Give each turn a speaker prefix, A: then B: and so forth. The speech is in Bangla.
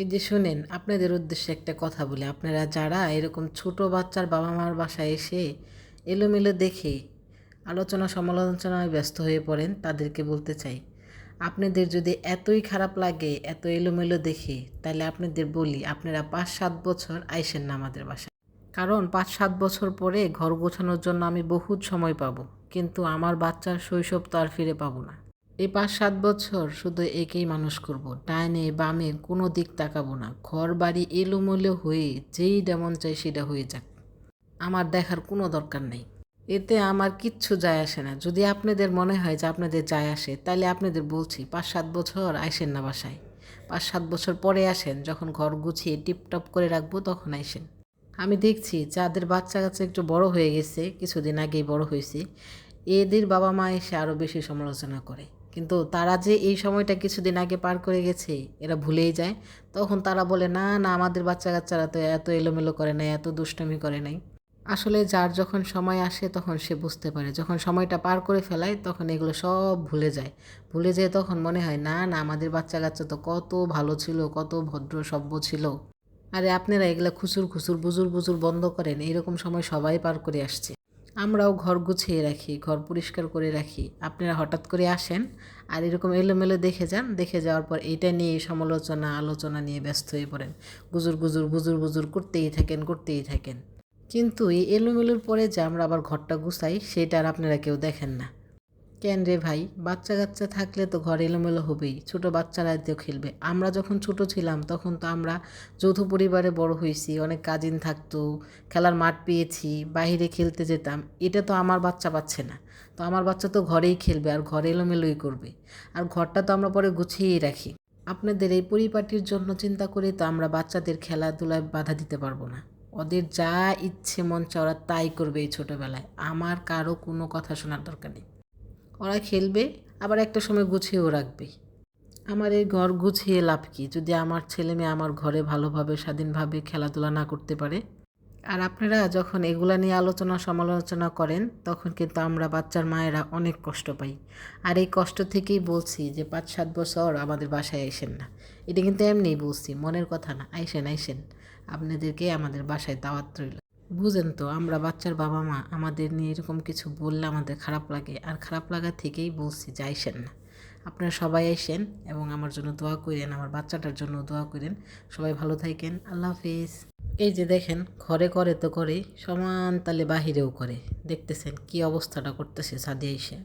A: এই যে শুনেন, আপনাদের উদ্দেশ্যে একটা কথা বলি। আপনারা যারা এরকম ছোট বাচ্চার বাবা মার বাসায় এসে এলোমেলো দেখে আলোচনা সমালোচনায় ব্যস্ত হয়ে পড়েন, তাদেরকে বলতে চাই, আপনাদের যদি এতই খারাপ লাগে, এত এলোমেলো দেখে, তাহলে আপনাদের বলি, আপনারা পাঁচ সাত বছর আইসেন না আমাদের বাসায়। কারণ পাঁচ সাত বছর পরে ঘর গোছানোর জন্য আমি বহুত সময় পাবো, কিন্তু আমার বাচ্চার শৈশব তো আর ফিরে পাবো না। এই পাঁচ সাত বছর শুধু একেই মানুষ করব। ডাইনে বামে কোনো দিক তাকাবো না। ঘর, বাড়ি এলোমেলো হয়ে যেই যেমন চাই সেটা হয়ে যাক। আমার দেখার কোনো দরকার নেই। এতে আমার কিচ্ছু যায় আসে না। যদি আপনাদের মনে হয় যে আপনাদের যায় আসে তাহলে আপনাদের বলছি, পাঁচ সাত বছর আইসেন না বাসায়। পাঁচ সাত বছর পরে আসেন, যখন ঘর গুছিয়ে টিপটপ করে রাখব, তখন আইসেন। আমি দেখছি যাদের বাচ্চা কাচ্চা একটু বড় হয়ে গেছে, কিছুদিন আগেই বড় হয়েছে, এদের বাবা মা এসে আরও বেশি সমালোচনা করে। কিন্তু তারা যে এই সময়টা কিছুদিন আগে পার করে গেছে, এরা ভুলেই যায়। তখন তারা বলে, না না, আমাদের বাচ্চা কাচ্চারা তো এত এলোমেলো করে নাই, এত দুষ্টমি করে নাই। আসলে যার যখন সময় আসে, তখন সে বুঝতে পারে। যখন সময়টা পার করে ফেলায়, তখন এগুলো সব ভুলে যায়। ভুলে যেয়ে তখন মনে হয়, না না, আমাদের বাচ্চা কাচ্চা তো কত ভালো ছিল, কত ভদ্র, সভ্য ছিল। আরে, আপনারা এগুলো খুচুর খুচুর, বুজুর বুজুর বন্ধ করেন। এইরকম সময় সবাই পার করে আসছে। আমরাও ঘর গুছিয়ে রাখি, ঘর পরিষ্কার করে রাখি। আপনারা হঠাৎ করে আসেন আর এরকম এলোমেলো দেখে যান, দেখে যাওয়ার পর এটা নিয়ে সমালোচনা, আলোচনা নিয়ে ব্যস্ত হয়ে পড়েন। গুজুর গুজুর গুজুর গুজুর করতেই থাকেন করতেই থাকেন। কিন্তু এই এলোমেলোর পরে যে আমরা আবার ঘরটা গুছাই, সেটা আর আপনারা কেউ দেখেন না। কেন রে ভাই বাচ্চা কাচ্চা থাকলে তো ঘর এলোমেলো হবেই, ছোটো বাচ্চারা তো খেলবে। আমরা যখন ছোট ছিলাম, তখন তো আমরা যৌথ পরিবারে বড় হয়েছি, অনেক কাজিন থাকতো, খেলার মাঠ পেয়েছি, বাইরে খেলতে যেতাম। এটা তো আমার বাচ্চা পাচ্ছে না। তো আমার বাচ্চা তো ঘরেই খেলবে আর ঘরে এলোমেলোই করবে। আর ঘরটা তো আমরা পরে গুছিয়েই রাখি। আপনাদের এই পরিপাটির জন্য চিন্তা করে তো আমরা বাচ্চাদের খেলাধুলায় বাধা দিতে পারব না। ওদের যা ইচ্ছে মন চায় তাই করবে এই ছোটোবেলায়। আমার কারও কোনো কথা শোনার দরকার নেই। ওরা খেলবে, আবার একটা সময় গুছিয়েও রাখবে। আমার এই ঘর গুছিয়ে লাভ কি? যদি আমার ছেলে মেয়ে আমার ঘরে ভালোভাবে, স্বাধীনভাবে খেলাধুলা না করতে পারে? আর আপনারা যখন এগুলা নিয়ে আলোচনা সমালোচনা করেন, তখন কিন্তু আমরা বাচ্চার মায়েরা অনেক কষ্ট পাই। আর এই কষ্ট থেকেই বলছি যে পাঁচ, সাত বছর আমাদের বাসায় আইসেন না। এটা কিন্তু এমনিই বলছি, মনের কথা না। আইসেন আইসেন। আপনাদেরকে আমাদের বাসায় দাওয়াত রইল। বুঝেন তো, আমরা বাচ্চার বাবা মা আমাদের নিয়ে এরকম কিছু বললে আমাদের খারাপ লাগে। আর খারাপ লাগা থেকেই বলছি, যে আইসেন না। আপনারা সবাই আইসেন এবং আমার জন্য দোয়া করেন, আমার বাচ্চাটার জন্য দোয়া করেন। সবাই ভালো থাকেন, আল্লাহ হাফিজ। এই যে দেখেন, ঘরে করে তো করে সমান তালে বাহিরেও করে। দেখতেছেন কি অবস্থাটা করতেছে সাদিয়া এসে